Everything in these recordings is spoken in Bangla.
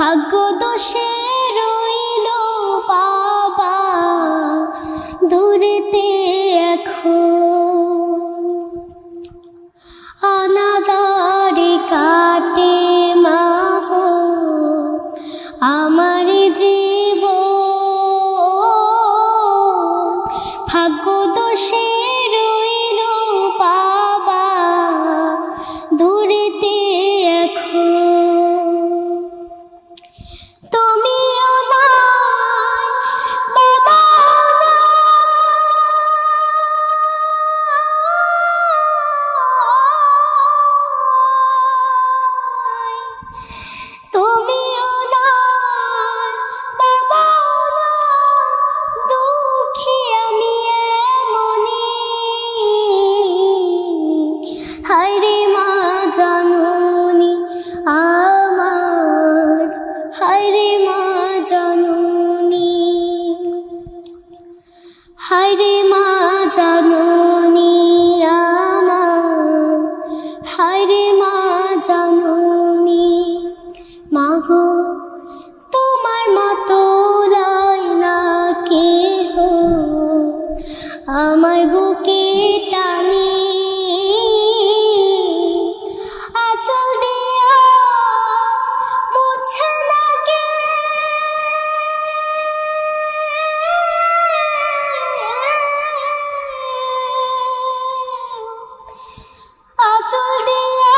ভাগ্য দোষে রইল বাবা দূরেতে এখন। অনাদারে কাটে মাগো আমার জীব ভাগ্য দোষে হায়রে মা জাননী হায়রে মা জাননী। মাগো তোমার মতো না হো আমায় বুকে টানি আচল দিয়া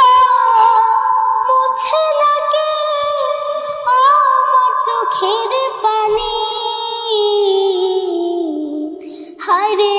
চোখের পানি? হায়রে